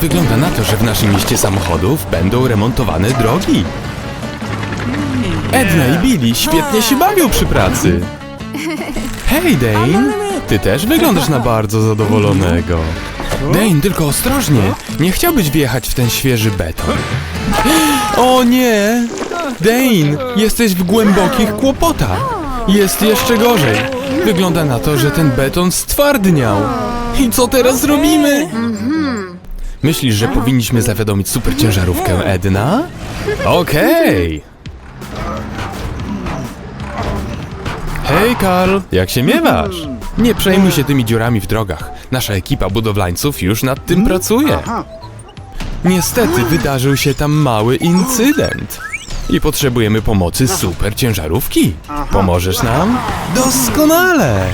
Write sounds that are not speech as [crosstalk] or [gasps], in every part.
Wygląda na to, że w naszym mieście samochodów będą remontowane drogi. Edna i Billy świetnie się bawią przy pracy. Hej, Dane! Ty też wyglądasz na bardzo zadowolonego. Dane, tylko ostrożnie. Nie chciałbyś wjechać w ten świeży beton. [gasps] O nie! Dane, jesteś w głębokich kłopotach. Jest jeszcze gorzej. Wygląda na to, że ten beton stwardniał. I co teraz zrobimy? Myślisz, że powinniśmy zawiadomić superciężarówkę Edna? Okej. Hej Karl, jak się miewasz? Nie przejmuj się tymi dziurami w drogach. Nasza ekipa budowlańców już nad tym pracuje. Niestety wydarzył się tam mały incydent. I potrzebujemy pomocy super ciężarówki. Pomożesz nam? Doskonale!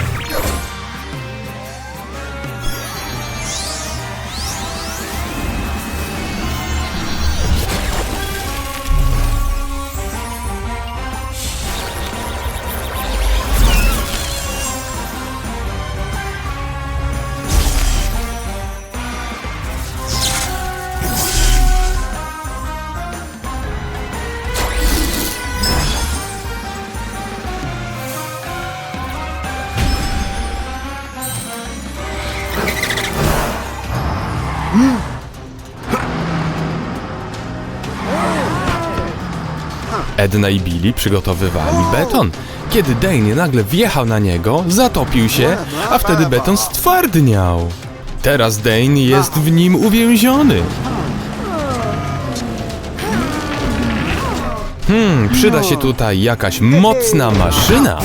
Edna i Billy przygotowywali beton. Kiedy Dane nagle wjechał na niego, zatopił się, a wtedy beton stwardniał. Teraz Dane jest w nim uwięziony. Hmm, przyda się tutaj jakaś mocna maszyna.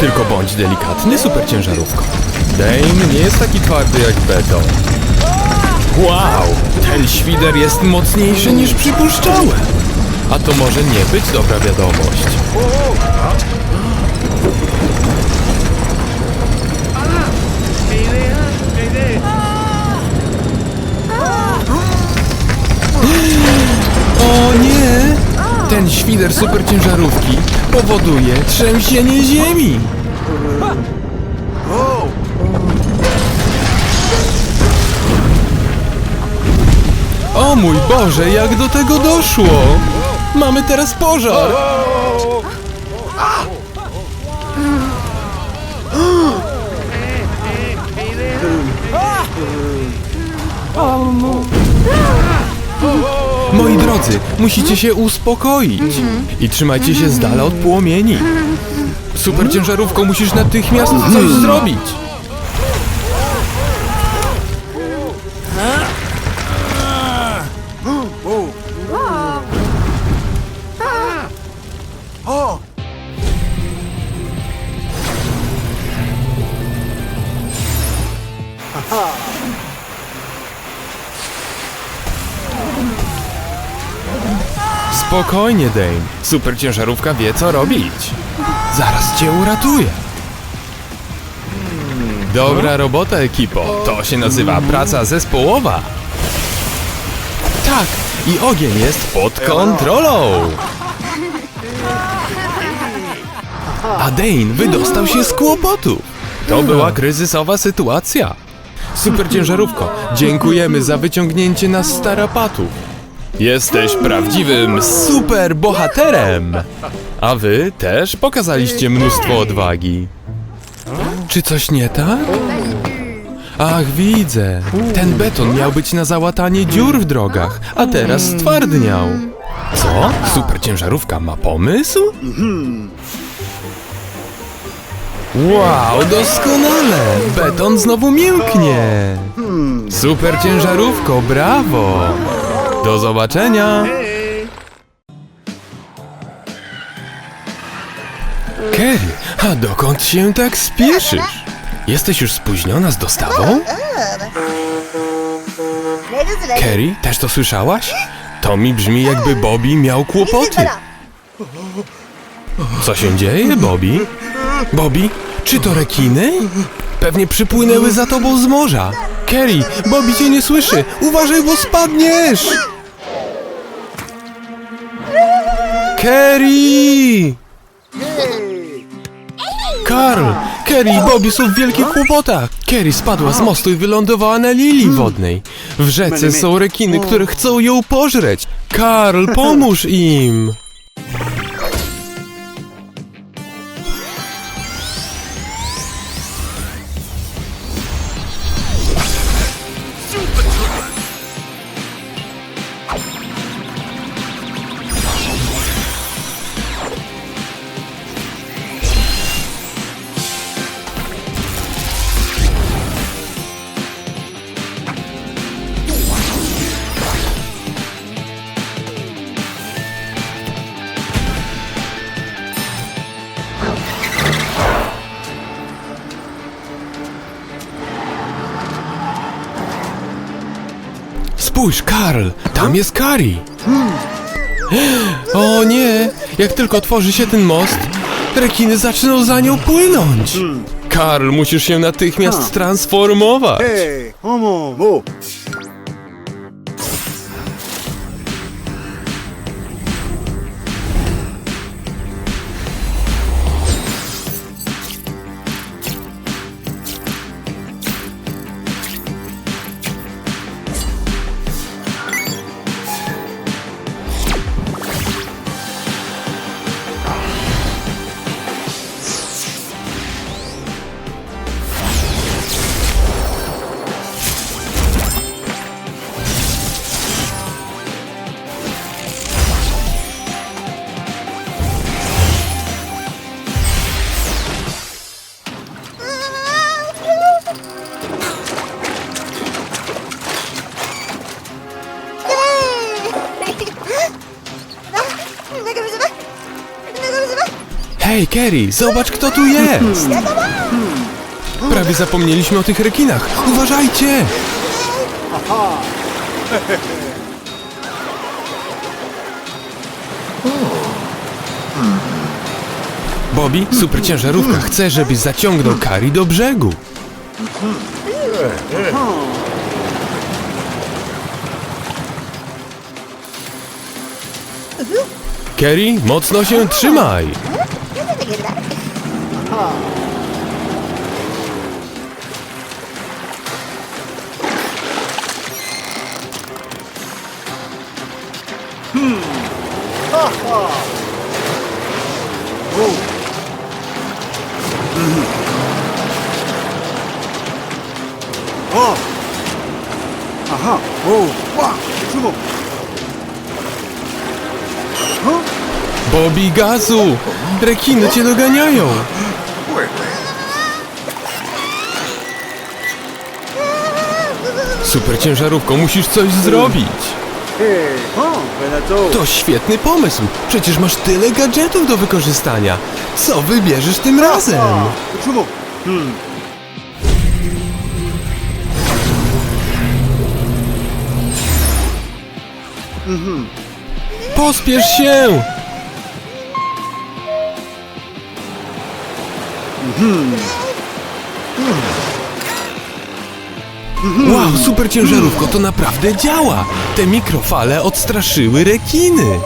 Tylko bądź delikatny, super ciężarówko. Dane nie jest taki twardy jak beton. Wow! Ten świder jest mocniejszy niż przypuszczałem. A to może nie być dobra wiadomość. O! Ten świder super ciężarówki powoduje trzęsienie ziemi. O mój Boże, jak do tego doszło? Mamy teraz pożar. Moi drodzy, musicie się uspokoić i trzymajcie się z dala od płomieni. Super ciężarówką musisz natychmiast coś zrobić. Spokojnie, Dane. Super ciężarówka wie, co robić. Zaraz cię uratuje. Dobra robota, ekipo. To się nazywa praca zespołowa. Tak, i ogień jest pod kontrolą. A Dane wydostał się z kłopotu. To była kryzysowa sytuacja. Super ciężarówko, dziękujemy za wyciągnięcie nas z tarapatów. Jesteś prawdziwym super bohaterem! A wy też pokazaliście mnóstwo odwagi. Czy coś nie tak? Ach, widzę. Ten beton miał być na załatanie dziur w drogach, a teraz stwardniał. Co? Super ciężarówka ma pomysł? Wow, doskonale! Beton znowu mięknie! Super ciężarówko, brawo! Do zobaczenia! Kerry, a dokąd się tak spieszysz? Jesteś już spóźniona z dostawą? Kerry, też to słyszałaś? To mi brzmi jakby Bobby miał kłopoty. Co się dzieje, Bobby? Bobby, czy to rekiny? Pewnie przypłynęły za tobą z morza. Kerry, Bobby cię nie słyszy. Uważaj, bo spadniesz! Kerry! Karl! Kerry i Bobby są w wielkich kłopotach! Kerry spadła z mostu i wylądowała na lilii wodnej. W rzece są rekiny, które chcą ją pożreć. Karl, pomóż im! Spójrz, Karl! Tam jest Kari! O nie! Jak tylko otworzy się ten most, rekiny zaczną za nią płynąć! Karl, musisz się natychmiast transformować! Hey, 어머, Hej, Kerry, zobacz kto tu jest! Prawie zapomnieliśmy o tych rekinach. Uważajcie! Bobby, super ciężarówka, chce, żebyś zaciągnął Kari do brzegu. Kerry, mocno się trzymaj! 된다. 음. 음. 어. 흠. 하하. 오. 음. 어. 아하. 오. 꽉. 주목. Bobby, gazu! Rekiny cię doganiają! Super ciężarówko, musisz coś zrobić! To świetny pomysł! Przecież masz tyle gadżetów do wykorzystania! Co wybierzesz tym razem? Pospiesz się! Wow, super ciężarówko, to naprawdę działa! Te mikrofale odstraszyły rekiny!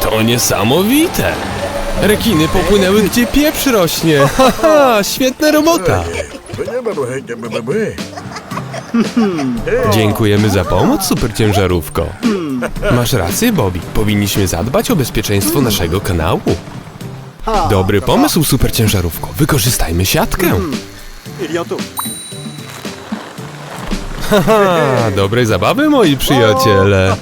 To niesamowite! Rekiny popłynęły gdzie pieprz rośnie! Haha, świetna robota! Dziękujemy za pomoc, super ciężarówko. Masz rację, Bobby. Powinniśmy zadbać o bezpieczeństwo naszego kanału. Dobry pomysł, superciężarówko. Wykorzystajmy siatkę. Haha, dobrej zabawy, moi przyjaciele.